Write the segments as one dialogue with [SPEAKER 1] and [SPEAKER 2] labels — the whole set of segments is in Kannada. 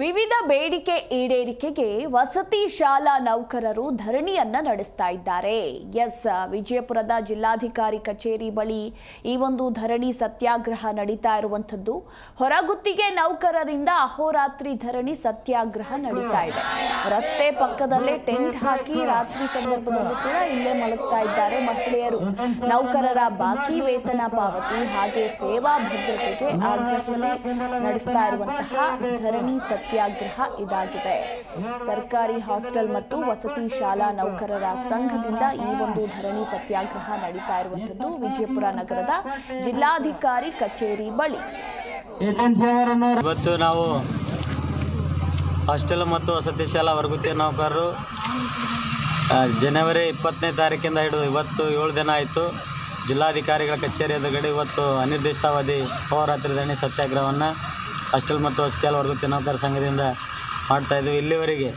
[SPEAKER 1] ವಿವಿಧ ಬೇಡಿಕೆ ಈಡೇರಿಕೆಗೆ ವಸತಿ ಶಾಲಾ ನೌಕರರು ಧರಣಿಯನ್ನ ನಡೆಸ್ತಾ ಇದ್ದಾರೆ. ಎಸ್, ವಿಜಯಪುರದ ಜಿಲ್ಲಾಧಿಕಾರಿ ಕಚೇರಿ ಬಳಿ ಈ ಒಂದು ಧರಣಿ ಸತ್ಯಾಗ್ರಹ ನಡೀತಾ ಇರುವಂಥದ್ದು. ಹೊರಗುತ್ತಿಗೆ ನೌಕರರಿಂದ ಅಹೋರಾತ್ರಿ ಧರಣಿ ಸತ್ಯಾಗ್ರಹ ನಡೀತಾ ಇದೆ. ರಸ್ತೆ ಪಕ್ಕದಲ್ಲೇ ಟೆಂಟ್ ಹಾಕಿ ರಾತ್ರಿ ಸಂದರ್ಭದಲ್ಲೂ ಕೂಡ ಇಲ್ಲೇ ಮಲಗ್ತಾ ಇದ್ದಾರೆ ಮಹಿಳೆಯರು. ನೌಕರರ ಬಾಕಿ ವೇತನ ಪಾವತಿ ಹಾಗೆ ಸೇವಾ ಭದ್ರತೆಗೆ ಆಗ್ರಹಿಸಿ ನಡೆಸ್ತಾ ಇರುವಂತಹ ಧರಣಿ ಸತ್ಯಾಗ್ರಹ ಇದಾಗಿದೆ. ಸರ್ಕಾರಿ ಹಾಸ್ಟೆಲ್ ಮತ್ತು ವಸತಿ ಶಾಲಾ ನೌಕರರ ಸಂಘದಿಂದ ಈ ಒಂದು ಧರಣಿ ಸತ್ಯಾಗ್ರಹ ನಡೀತಾ ಇರುವಂತದ್ದು ವಿಜಯಪುರ ನಗರದ ಜಿಲ್ಲಾಧಿಕಾರಿ ಕಚೇರಿ ಬಳಿ.
[SPEAKER 2] ಇವತ್ತು ನಾವು ಹಾಸ್ಟೆಲ್ ಮತ್ತು ವಸತಿ ಶಾಲಾ ವರ್ಗತಿಯ ನೌಕರರು ಜನವರಿ ಇಪ್ಪತ್ತನೇ ತಾರೀಕಿಂದ ಹಿಡಿದು ಇವತ್ತು ಏಳು ದಿನ ಆಯಿತು. ಜಿಲ್ಲಾಧಿಕಾರಿಗಳ ಕಚೇರಿ ಎದುರುಗಡೆ ಇವತ್ತು ಅನಿರ್ದಿಷ್ಟಾವಧಿ ಹೋರಾತ್ರಿ ಧರಣಿ ಸತ್ಯಾಗ್ರಹವನ್ನು ಹಾಸ್ಟೆಲ್ ಮತ್ತು ವಸತಿ ವರ್ಗ ತಿನ್ನೋಕರ ಸಂಘದಿಂದ ಇದ್ದೀವಿ ಇಲ್ಲಿವರೆಗೆ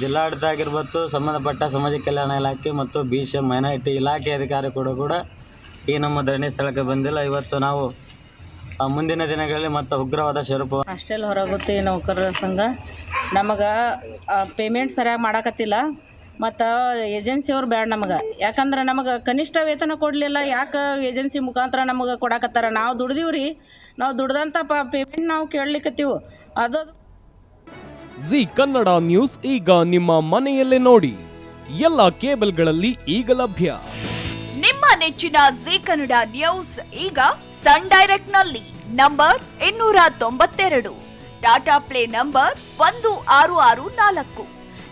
[SPEAKER 2] ಜಿಲ್ಲಾಡಳಿತ ಆಗಿರ್ಬೋದು ಸಂಬಂಧಪಟ್ಟ ಸಮಾಜ ಕಲ್ಯಾಣ ಇಲಾಖೆ ಮತ್ತು ಬಿ ಸಿ ಎಂ ಮೈನಾರಿಟಿ ಇಲಾಖೆ ಅಧಿಕಾರಿ ಕೂಡ ಕೂಡ ಈ ನಮ್ಮ ಧರಣಿ ಸ್ಥಳಕ್ಕೆ ಬಂದಿಲ್ಲ. ಇವತ್ತು ನಾವು ಮುಂದಿನ ದಿನಗಳಲ್ಲಿ ಮತ್ತು ಉಗ್ರವಾದ ಸ್ವರೂಪ
[SPEAKER 3] ಹಾಸ್ಟೆಲ್ ಹೊರಗುತ್ತೆ ನೌಕರರ ಸಂಘ. ನಮಗೆ ಪೇಮೆಂಟ್ ಸರಿಯಾಗಿ ಮಾಡಾಕತ್ತಿಲ್ಲ. ಮತ್ತು ಏಜೆನ್ಸಿಯವ್ರು ಬೇಡ ನಮಗೆ. ಯಾಕಂದ್ರೆ ನಮಗೆ ಕನಿಷ್ಠ ವೇತನ ಕೊಡಲಿಲ್ಲ ಯಾಕೆ ಏಜೆನ್ಸಿ ಮುಖಾಂತರ ನಮಗೆ ಕೊಡಾಕತ್ತಾರ? ನಾವು ದುಡ್ದೀವಿ ರೀ ನಾವು ದುಡ್ದಂಥ ಪ ಪೇಮೆಂಟ್ ನಾವು ಕೇಳಲಿಕ್ಕತ್ತೀವಿ ಅದು.
[SPEAKER 4] ಜಿ ಕನ್ನಡ ನ್ಯೂಸ್ ಈಗ ನಿಮ್ಮ ಮನೆಯಲ್ಲೇ ನೋಡಿ. ಎಲ್ಲ ಕೇಬಲ್ಗಳಲ್ಲಿ ಈಗ ಲಭ್ಯ.
[SPEAKER 1] ನಿಮ್ಮ ನೆಚ್ಚಿನ ಜಿ ಕನ್ನಡ ನ್ಯೂಸ್ ಈಗ ಸನ್ ಡೈರೆಕ್ಟ್ನಲ್ಲಿ ನಂಬರ್ ಇನ್ನೂರ ತೊಂಬತ್ತೆರಡು. ಟಾಟಾ ಪ್ಲೇ ನಂಬರ್ ಒಂದು ಆರು ಆರು ನಾಲ್ಕು.